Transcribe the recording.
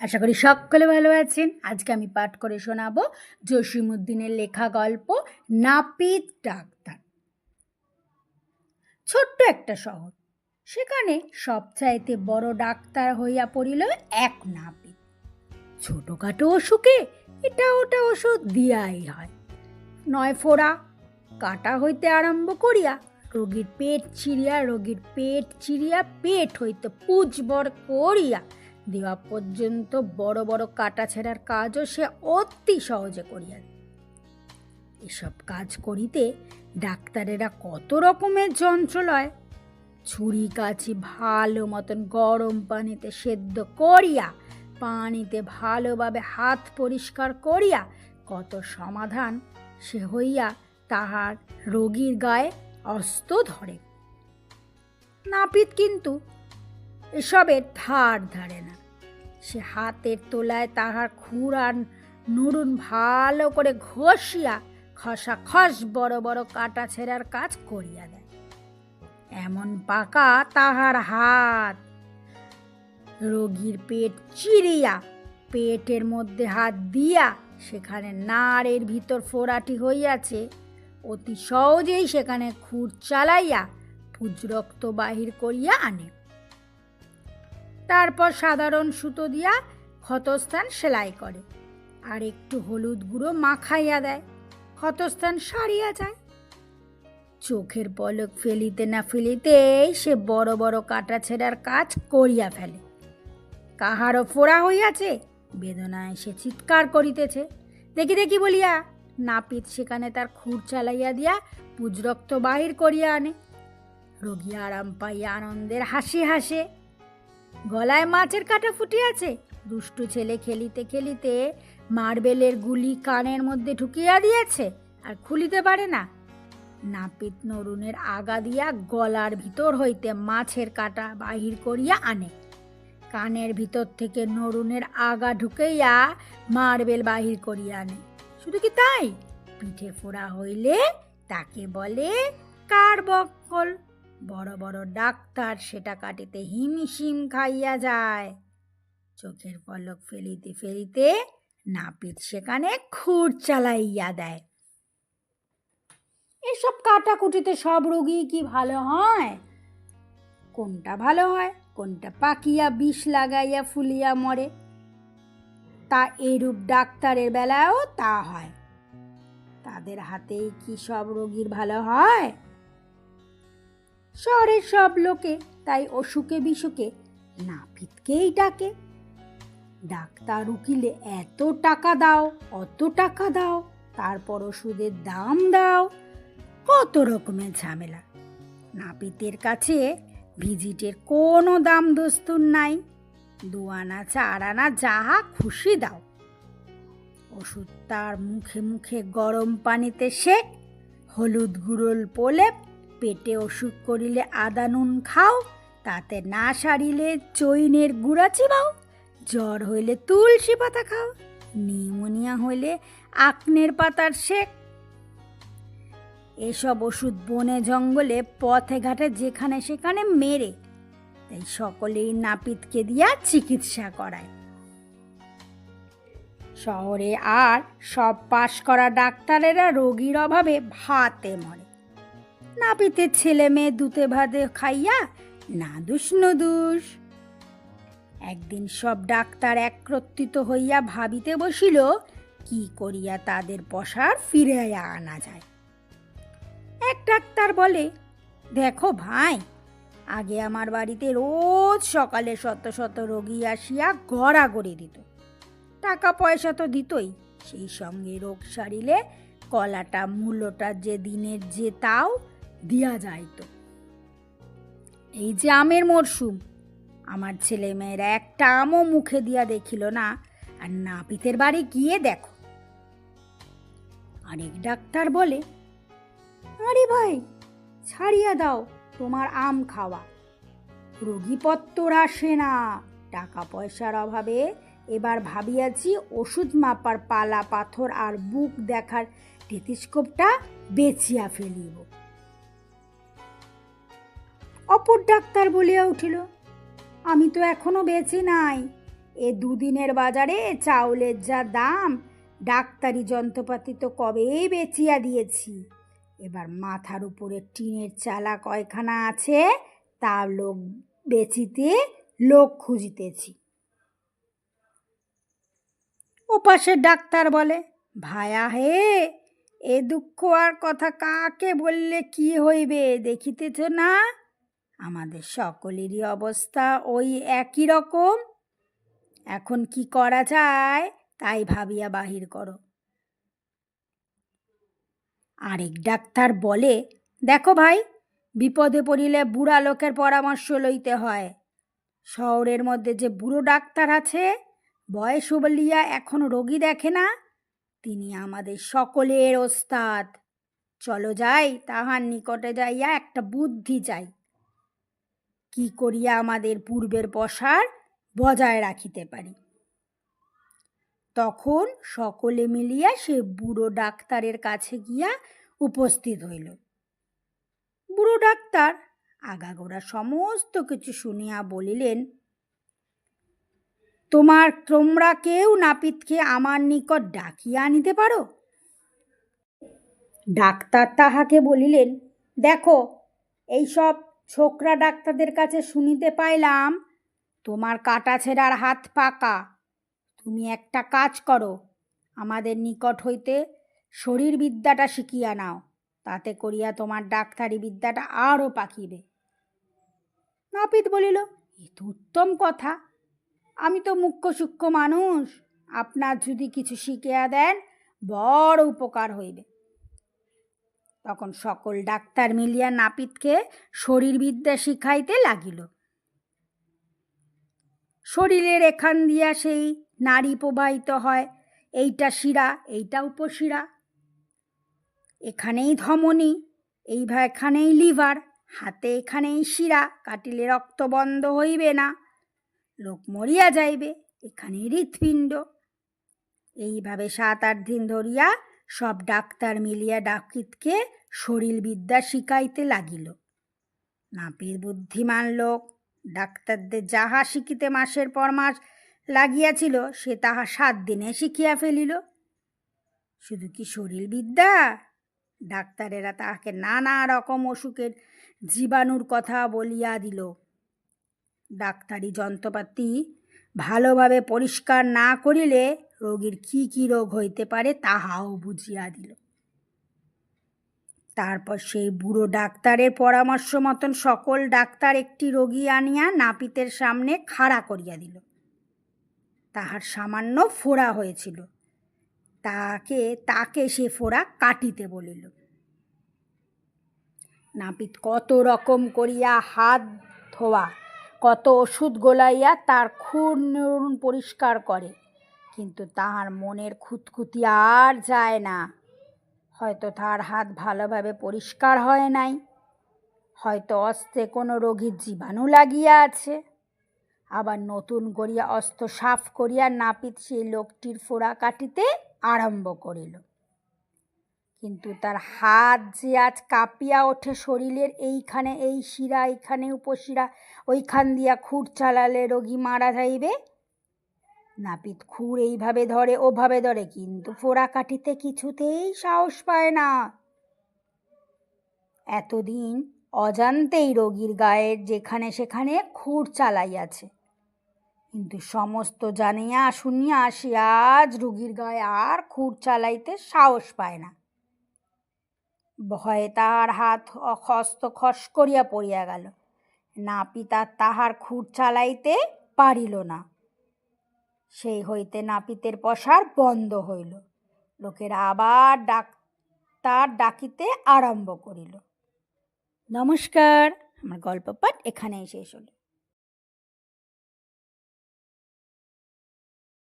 আশা করি সকলে ভালো আছেন। আজকে আমি পাঠ করে শোনাবো জসিমুদ্দিনের লেখা গল্প, নাপিত ডাক্তার। ছোট্ট একটা শহর। সেখানে সবচাইতে বড় ডাক্তার হইয়া পড়িল এক নাপিত। ছোটোখাটো অসুখে এটা ওটা ওষুধ দিয়াই হয়। নয় ফোড়া, কাটা হইতে আরম্ভ করিয়া রোগীর পেট চিরিয়া রোগীর পেট চিরিয়া পেট হইতে পুজবর করিয়া দেওয়া পর্যন্ত বড় বড় কাটা ছেঁড়ার কাজও সে অতি সহজে করিয়া এসব কাজ করিতে ডাক্তারেরা কত রকমের যন্ত্র লয় ছুরি কাছি ভালো মতন গরম পানিতে সেদ্ধ করিয়া, পানিতে ভালোভাবে হাত পরিষ্কার করিয়া কত সমাধান সে হইয়া তাহার রোগীর গায়ে অস্ত ধরে। নাপিত কিন্তু এসবের ধার ধারে না। সে হাতের তোলায় তাহার খুর আর নুরুন ভালো করে ঘষিয়া খসা খস বড় বড় কাটা ছেঁড়ার কাজ করিয়া দেয়। এমন পাকা তাহার হাত। রোগীর পেট চিরিয়া, পেটের মধ্যে হাত দিয়া সেখানে নাড়ের ভিতর ফোড়াটি হইয়াছে, অতি সহজেই সেখানে খুর চালাইয়া পুজরক্ত বাহির করিয়া আনে। তারপর সাধারণ সুতো দিয়া ক্ষতস্থান সেলাই করে। আর একটু হলুদ গুঁড়ো মাখাইয়া দেয়, ক্ষতস্থান সারিয়া যায়। চোখের পলক ফেলিতে না ফেলিতেই সে বড় বড় কাটা ছেঁড়ার কাজ করিয়া ফেলে। কাহারও ফোড়া হইয়াছে, বেদনায় সে চিৎকার করিতেছে। দেখি দেখি বলিয়া, নাপিত সেখানে তার খুর চালাইয়া দিয়া পুজরক্ত বাহির করিয়া আনে। রোগী আরাম পাইয়া আনন্দের হাসি হাসে। গলায় মাছের কাটা ফুটিয়াছে দুষ্টু ছেলে খেলিতে খেলিতে মার্বেলের গুলি কানের মধ্যে ঢুকিয়া দিয়েছে আর খুলিতে পারে না। নাপিত নরুনের আগা দিয়া গলার ভিতর হইতে মাছের কাটা বাহির করিয়া আনে। কানের ভিতর থেকে নরুনের আগা ঢুকাইয়া মার্বেল বাহির করিয়া আনে। শুধু কি তাই? পিঠে ফোড়া হইলে তাকে বলে কার বক্কল বড় বড় ডাক্তার সেটা কাটিতে হিমশিম খাইয়া যায়। চোখের পলক ফেলিতে ফেলিতে নাপিত সেখানে খুর চালাইয়া দেয়। এসব কাটাকুটিতে সব রোগী কি ভালো হয়? কোনটা ভালো হয়, কোনটা পাকিয়া বিষ লাগাইয়া ফুলিয়া মরে? তা এরূপ ডাক্তারের বেলায়ও তা হয়। তাদের হাতেই কি সব রোগীর ভালো হয়? শহরের সব লোকে তাই অসুখে বিসুখে নাপিতকেই ডাকে। ডাক্তার উকিলে এত টাকা দাও, অত টাকা দাও তারপর ওষুধের দাম দাও, কত রকমের ঝামেলা। নাপিতের কাছে ভিজিটের কোনো দাম দস্তুর নাই দু আনা চার আনা যাহা খুশি দাও। ওষুধ তার মুখে মুখে গরম পানিতে শেক হলুদ গুঁড়োল পোলে পেটে অসুখ করিলে আদা নুন খাও, তাতে না সারিলে চৈনের গুঁড়া চিবাও। জ্বর হইলে তুলসী পাতা খাও, নিউমোনিয়া হইলে আকনের পাতার শেক। এসব ওষুধ বনে জঙ্গলে, পথে ঘাটে, যেখানে সেখানে মেরে, তাই সকলেই নাপিতকে দিয়া চিকিৎসা করায়। শহরে আর সব পাশ করা ডাক্তারেরা রোগীর অভাবে ভাতে মরে। নাপিতের ছেলে মেয়ে দুতে ভাতে খাইয়া না দুষ নদুষ একদিন সব ডাক্তার একত্রিত হইয়া ভাবিতে বসিল, কি করিয়া তাদের পশার ফিরাইয়া আনা যায়। এক ডাক্তার বলে, দেখো ভাই, আগে আমার বাড়িতে রোজ সকালে শত শত রোগী আসিয়া গড়াগড়ি দিত। টাকা পয়সা তো দিতই, সেই সঙ্গে রোগ সারিলে কলাটা মূল্যটা যে দিনের যে তাও দিয়া যাইতো এই যে আমের মরশুম, আমার ছেলে মেয়েরা একটা আমও মুখে দিয়া দেখিল না, আর নাপিতের বাড়ি গিয়ে দেখো। আরেক ডাক্তার বলে, আরে ভাই, ছাড়িয়া দাও তোমার আম খাওয়া। রোগীপত্তর আসে না টাকা পয়সার অভাবে এবার ভাবিয়াছি ওষুধ মাপার পালা, পাথর আর বুক দেখার টেলিস্কোপটা বেচিয়া ফেলিব। অপর ডাক্তার বলিয়া উঠিল, আমি তো এখনও বেঁচে নাই। এ দুদিনের বাজারে চাউলের যা দাম, ডাক্তারি যন্ত্রপাতি তো কবেই বেচিয়া দিয়েছি। এবার মাথার উপরে টিনের চালা কয়খানা আছে, তা লোক বেচিতে লোক খুঁজিতেছি। ওপাশের ডাক্তার বলে, ভায়া হে, এ দুঃখ আর কথা কাকে বললে কি হইবে, দেখিতেছ না? আমাদের সকলেরই অবস্থা ওই একই রকম। এখন কি করা যায়, তাই ভাবিয়া বাহির করো। আরেক ডাক্তার বলে, দেখো ভাই, বিপদে পড়িলে বুড়া লোকের পরামর্শ লইতে হয়। শহরের মধ্যে যে বুড়ো ডাক্তার আছে, বয়স বলিয়া এখন রোগী দেখে না, তিনি আমাদের সকলের ওস্তাদ। চলো যাই, তাহার নিকটে যাইয়া একটা বুদ্ধি চাই। কি করিয়া আমাদের পূর্বের পসার বজায় রাখিতে পারি? তখন সকলে মিলিয়া সে বুড়ো ডাক্তারের কাছে গিয়া উপস্থিত হইল। বুড়ো ডাক্তার আগাগোড়া সমস্ত কিছু শুনিয়া বলিলেন, তোমার তোমরা কেউ নাপিতকে আমার নিকট ডাকিয়া আনিতে পারো? ডাক্তার তাহাকে বলিলেন, দেখো, এইসব ছোকরা ডাক্তারদের কাছে শুনিতে পাইলাম, তোমার কাটা ছেঁড়ার হাত পাকা। তুমি একটা কাজ করো, আমাদের নিকট হইতে শরীর বিদ্যাটা শিখিয়া নাও, তাতে করিয়া তোমার ডাক্তারি বিদ্যাটা আরও পাকিবে। নাপিত বলিল, এ তো উত্তম কথা। আমি তো মুখ্য সূক্ষ্ম মানুষ, আপনার যদি কিছু শিখিয়া দেন, বড় উপকার হইবে। তখন সকল ডাক্তার মিলিয়া নাপিতকে শরীরবিদ্যা শিখাইতে লাগিল। শরীরের এখান দিয়া সেই নারী প্রবাহিত হয়, এইটা শিরা, এইটা উপশিরা। এখানেই ধমনী এইভা এখানেই লিভার, হাতে এখানেই শিরা, কাটিলে রক্ত বন্ধ হইবে না। লোক মরিয়া যাইবে, এখানেই হৃৎপিণ্ড। এইভাবে সাত আট দিন ধরিয়া সব ডাক্তার মিলিয়া ডাকিতকে শরীরবিদ্যা শিখাইতে লাগিল। নাপিত বুদ্ধিমান লোক ডাক্তারদের যাহা শিখিতে মাসের পর মাস লাগিয়াছিল, সে তাহা সাত দিনে শিখিয়া ফেলিল। শুধু কি শরীরবিদ্যা? ডাক্তারেরা তাহাকে নানা রকম অসুখের জীবাণুর কথা বলিয়া দিল। ডাক্তারি যন্ত্রপাতি ভালোভাবে পরিষ্কার না করিলে রোগীর কী কী রোগ হইতে পারে তাহাও বুঝিয়া দিল। তারপর সেই বুড়ো ডাক্তারের পরামর্শ মতন সকল ডাক্তার একটি রোগী আনিয়া নাপিতের সামনে খাড়া করিয়া দিল। তাহার সামান্য ফোড়া হয়েছিল। তাকে তাকে সে ফোড়া কাটিতে বলিল। নাপিত কত রকম করিয়া হাত ধোয়া, কত ওষুধ গোলাইয়া তার খুন পরিষ্কার করে। কিন্তু তাহার মনের খুঁতখুতি আর যায় না। হয়তো তার হাত ভালোভাবে পরিষ্কার হয় নাই, হয়তো অস্ত্রে কোনো রোগীর জীবাণু লাগিয়া আছে। আবার নতুন করিয়া অস্ত্র সাফ করিয়া নাপিত সেই লোকটির ফোড়া কাটিতে আরম্ভ করিল। কিন্তু তার হাত যে আজ কাঁপিয়া ওঠে শরীরের এইখানে, এই শিরা, এইখানে উপশিরা, ওইখান দিয়া খুঁড় চালালে রোগী মারা যাইবে নাপিত খুর এইভাবে ধরে, ওভাবে ধরে, কিন্তু ফোড়া কাটিতে কিছুতেই সাহস পায় না। এতদিন অজান্তেই রোগীর গায়ের যেখানে সেখানে খুর চালাইয়াছে। কিন্তু সমস্ত জানিয়া শুনিয়া সে আজ রুগীর গায়ে আর খুর চালাইতে সাহস পায় না। ভয়ে তাহার হাত হস্ত খস করিয়া পড়িয়া গেল। নাপিত তাহার খুর চালাইতে পারিল না। সেই হইতে নাপিতের পসার বন্ধ হইল। লোকেরা আবার ডাক তার ডাকিতে আরম্ভ করিল। নমস্কার, আমার গল্পপাঠ এখানেই শেষ হলো।